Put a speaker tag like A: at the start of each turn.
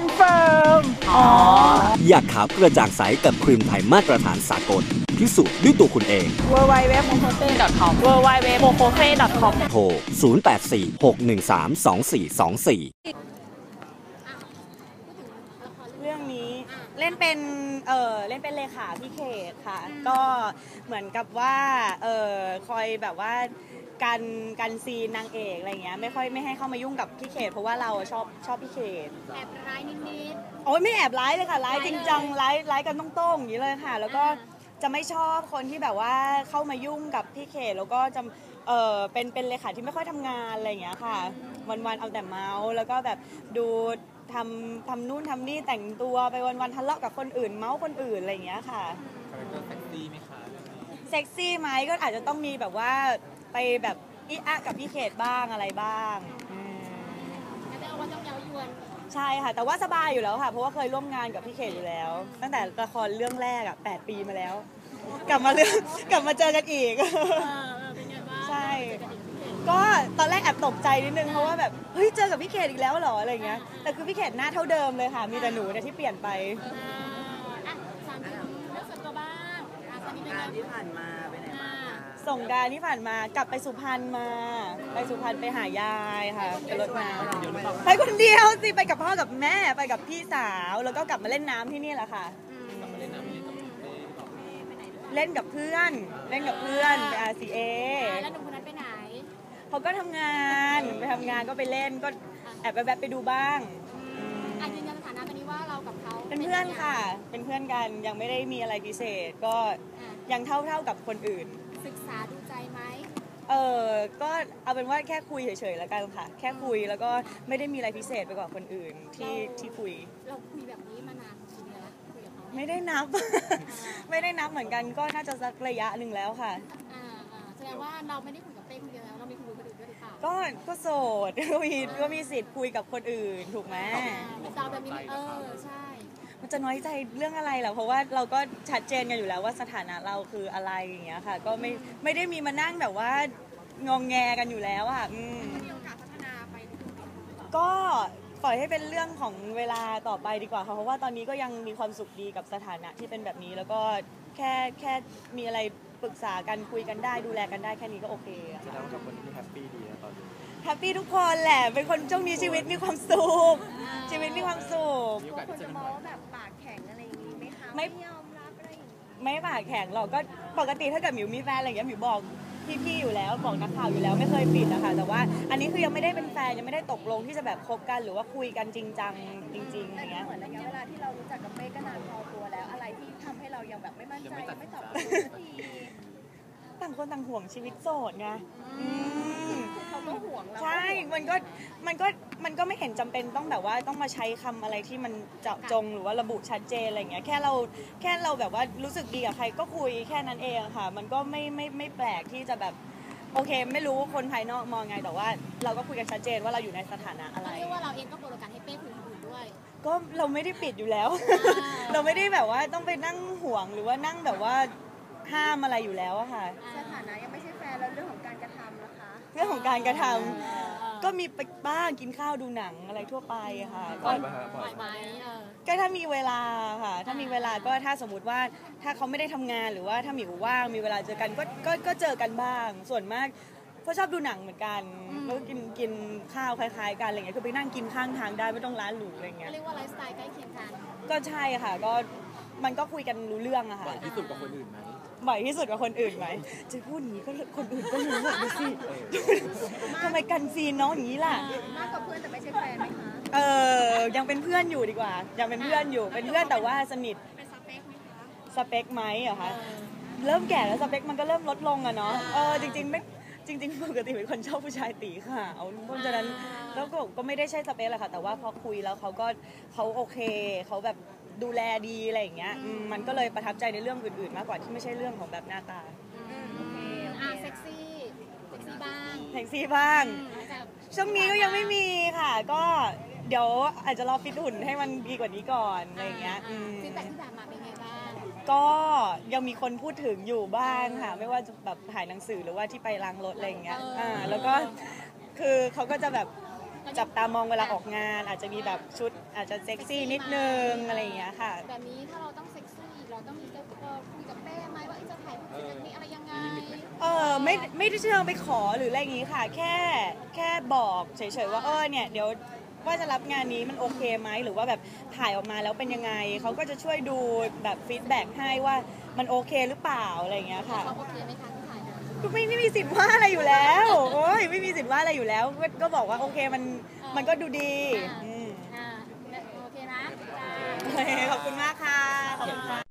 A: เฟิร์มอ๋อ
B: อยากขาวกระจ่างใสกับครีมไทยมาตรฐานสากลพิสูจน์ด้วยตัวคุณเอง
A: เวอร์ไวเว็บโมโคเซ่
C: com w w w m o k o f e com
B: โทร 0846132424
D: เรื่องนี้เล่นเป็นเออเล่นเป็นเลขาพี่เขตค่ะ ก็เหมือนกับว่าเออคอยแบบว่า การการซีนนางเอกอะไรเงี้ยไม่ค่อยไม่ให้เข้ามายุ่งกับพี่เขต เพราะว่าเราชอบชอบพี่เขต
E: แอบร้ายนิด
D: โอ้ยไม่แอบร้ายเลยค่ะร้ายจริงจังร้ายร้ายกันต้องโต้งๆอย่างนี้เลยค่ะ แล้วก็จะไม่ชอบคนที่แบบว่าเข้ามายุ่งกับพี่เขตแล้วก็จะเออเป็นเป็นเลขาที่ไม่ค่อยทำงานอะไรอย่างเงี้ยค่ะ วันๆเอาแต่เมาส์แล้วก็แบบดูทำทำนู่นทำนี่แต่งตัวไปวันๆทะเลาะกับคนอื่น เมาส์คนอื่นอะไรอย่างเงี้ยค่ะเซ็กซี่ไหมก็อาจจะต้องมีแบบว่า ไปแบบอิอะกับพี่เขตบ้างอะไรบ้างอืม
E: ๆก็จะเอาว่าต้องเย้ายวน
D: ใช่ค่ะ แต่ว่าสบายอยู่แล้วค่ะ เพราะว่าเคยร่วมงานกับพี่เขตอยู่แล้ว ตั้งแต่ละครเรื่องแรกอะแปดปีมาแล้ว กลับมาเรื่องกลับมาเจอกันอีก
E: เออเป็นไงบ้าง
D: ใช่ ก็ตอนแรกแอบตกใจนิดนึงเพราะว่าแบบเฮ้ยเจอกับพี่เขตอีกแล้วเหรออะไรเงี้ยแต่คือพี่เขตหน้าเท่าเดิมเลยค่ะ มีแต่หนูเนี่ยที่เปลี่ยนไป
E: อ่าอะสามถึงเรื่องส่วนตัวบ้างอะตอนนี้เป็นไง
F: ที่ผ่านมาไปไหนมา
D: ส่งกรารที่ผ่านมากลับไปสุพรรณมา ไปสุพรรณไปหายายค่ะเป็นรถน้ำไปคนเดียวสิไปกับพ่อกับแม่ไปกับพี่สาวแล้วก็กลับมาเล่นน้ำที่นี่แหละค่ะเล่นกับเพื่อน เล่นกับเพื่อนไป RCA
E: อะแล้วหนุ่มคนนั้นไปไหน
D: เขาก็ทำงานไปทำงานก็ไปเล่นก็แอบไปแวะไปดูบ้าง
E: อะยืนยันสถานะตอนนี้ว่าเรากับเขา
D: เป็นเพื่อนค่ะ เป็นเพื่อนกันยังไม่ได้มีอะไรพิเศษก็
E: อะ
D: ยังเท่าเท่าๆกับคนอื่น
E: ศึกษาดูใจไหม
D: เออก็เอาเป็นว่าแค่คุยเฉยๆแล้วกันค่ะ แค่คุยแล้วก็ไม่ได้มีอะไรพิเศษไปกว่าคนอื่นที่ที่คุย
E: เราคุยแบบนี้มานานกี่เดือนแล้วคุยกับเขา
D: ไม่ได้นับ ไม่ได้นับเหมือนกันก็น่าจะสักระยะหนึ่งแล้วค่ะ
E: อ่าอ่าแสดงว่าเราไม่ได้คุยกับเป้คนเดียวแล้วเรามีคุยกับคนอื่นด้วยหรือเปล่า
D: ก็ก็โสดก็มีก็มีสิทธิ์คุยกับคนอื่นถูกไหม
E: อ่าสาวแบบนี้เออใช่
D: มัน จะน้อยใจเรื่องอะไรเหรอเพราะว่าเราก็ชัดเจนกันอยู่แล้วว่าสถานะเราคืออะไรอย่างเงี้ยค่ะ ก็ไม่ไม่ได้มีมานั่งแบบว่างองแงกันอยู่แล้วอะอืม
E: มีโอกาสพัฒนาไป
D: ก็ปล่อยให้เป็นเรื่องของเวลาต่อไปดีกว่าค่ะเพราะว่าตอนนี้ก็ยังมีความสุขดีกับสถานะที่เป็นแบบนี้แล้วก็แค่แค่มีอะไร ปรึกษากันคุยกันได้ดูแลกันได้แค่นี้ก็โอเคอะ
F: แสดงว่ากับคนที่แฮปปี้ดีนะตอนนี้
D: แฮปปี้ทุกคนแหละเป็นคนช่วงนี้ชีวิตมีความสุขชีวิตมีความสุข
F: มีโอกาสที่จะมอง
D: ไม่ ยอมรับอะไรไม่ปากแข็งหรอกก็ปกติถ้าเกิดหมิวมีแฟนอะไรอย่างเงี้ยหมิวบอก พี่ๆอยู่แล้วบอกนักข่าวอยู่แล้วไม่เคยปิดนะคะแต่ว่าอันนี้คือยังไม่ได้เป็นแฟนยังไม่ได้ตกลงที่จะแบบคบกันหรือว่าคุยกันจริงจังจริงๆอย่างเงี้ย
A: เหมือนระยะเวลาที่เรารู้จักกับเป้ก็นานพอตัวแล้ว อะไรที่ทำให้เรายังแบบไม่มั่นใจไม่ตอบรับสักที
D: ต่างคนต่างห่วงชีวิตโสดไงอืม
A: เขา ก็ห่วงเรา
D: ใช่ มันก็ มันก็ มันก็ไม่เห็นจำเป็นต้องแบบว่าต้องมาใช้คำอะไรที่มันเจาะจงหรือว่าระบุชัดเจนอะไรเงี้ย แค่เรา แค่เราแบบว่ารู้สึกดีกับใครก็คุยแค่นั้นเองค่ะ มันก็ไม่ไม่ไม่แปลกที่จะแบบ โอเค ไม่รู้คนภายนอกมองไง แต่ว่า เราก็คุยกันชัดเจนว่าเราอยู่ในสถานะอะไร
E: เรียกว่าเราเองก็เปิดโอกาสให้เป้คุยกับคนอื่นด้วย
D: ก็เราไม่ได้ปิดอยู่แล้ว
E: อ่า
D: เราไม่ได้แบบว่าต้องไปนั่งห่วงหรือว่านั่งแบบว่าห้ามอะไรอยู่แล้วอะค่ะ
A: สถานะยังไม่ใช่แฟนแล้วเรื่องของการกระทำนะคะ
D: เรื่องของการกระทำก็มีไปบ้างกินข้าวดูหนังอะไรทั่วไปค่ะก็
E: ปล่อยไหมเออ
D: ก็ถ้ามีเวลาค่ะ ถ้ามีเวลาก็ถ้าสมมติว่าถ้าเขาไม่ได้ทำงานหรือว่าถ้าหมิวว่างมีเวลาเจอกันก็ก็ก็เจอกันบ้าง ส่วนมากก็ชอบดูหนังเหมือนกันแล้วก็กินกินข้าวคล้ายๆกันอะไรเงี้ยคือไปนั่งกินข้างทางได้ไม่ต้องร้านหรูอะไร
E: ก็
D: เงี้ย
E: เรียกว่าไลฟ์สไตล์ใกล้เคียงกัน
D: ก็ใช่ค่ะ ก็มันก็คุยกันรู้เรื่องอะค่ะ
F: บ่อยที่สุดกับคนอื่นไหม
D: บ่อยที่สุดกับคนอื่นไหมจะพูดอย่างนี้ก็คนอื่นก็รู้หมดเลยสิทำไมกันซีนน้องอย่างนี้ล่ะ
A: มากกว่าเพื่อนแต่ไม่ใช่แฟนไหมคะ
D: เออยังเป็นเพื่อนอยู่ดีกว่า ยังเป็นเพื่อนอยู่ เป็นเพื่อนแต่ว่าสนิท
E: เป็นสเปคไหมคะ
D: สเปคไหมเหรอคะ เริ่มแก่แล้วสเปคมันก็เริ่มลดลงอะเนาะ เออจริงๆไม่จริงๆปกติเป็นคนชอบผู้ชายตีขาวเพราะฉะนั้นแล้วก็ก็ไม่ได้ใช่สเปคแหละค่ะ แต่ว่าพอคุยแล้วเขาก็เขาโอเคเขาแบบ ดูแลดีอะไรอย่างเงี้ยอืมมันก็เลยประทับใจในเรื่องอื่นๆ มากกว่าที่ไม่ใช่เรื่องของแบบหน้าตา
E: อะเซ็กซี่เซ็กซี่บ้าง
D: แท็กซี่บ้าง
E: แต่
D: ช่วงนี้ก็ยังไม่มีค่ะ ก็เดี๋ยวอาจจะรอฟิตหุ่นให้มันดีกว่านี้ก่อนอะไรอย่างเงี้ยอืม
E: ฟีดแบ็กที่ผ่านมาเป็นไงบ้าง
D: ก็ยังมีคนพูดถึงอยู่บ้างค่ะ ไม่ว่าจะแบบถ่ายหนังสือหรือว่าที่ไปล้างรถอะไรอย่างเงี้ยอ่าแล้วก็คือเขาก็จะแบบ จับตามองเวลาออกงาน อาจจะมีแบบชุดอาจจะเซ็กซี่นิดนึงอะไรอย่างเงี้ยค่ะ
E: แบบนี้ถ้าเราต้องเซ็กซี่เราต้องมีจะเอ่อคุยกับเป้ไหมว่าเอ้ยจะถ่ายรูปแบบนี้อะไรยังไง
D: เออไม่ไม่ได้เชิงไปขอหรืออะไรอย่างงี้ค่ะ แค่แค่บอกเฉยๆว่าเออเนี่ยเดี๋ยวว่าจะรับงานนี้มันโอเคไหมหรือว่าแบบถ่ายออกมาแล้วเป็นยังไงเขาก็จะช่วยดูแบบฟีดแบ็กให้ว่ามันโอเคหรือเปล่าอะไรอย่างเงี้ยค่ะ
E: เขาโอเคไหมคะที่ถ่ายมา
D: ก็ ไม่ไม่มีสิทธิ์ว่าอะไรอยู่แล้วโอ้ยไม่มีสิทธิ์ว่าอะไรอยู่แล้วก็ก็บอกว่าโอเคมันมันก็ดูดีอืม
E: อ่าโอเคนะจ้า
D: โอเคขอบคุณมากค่ะขอบคุณค่ะ
G: เ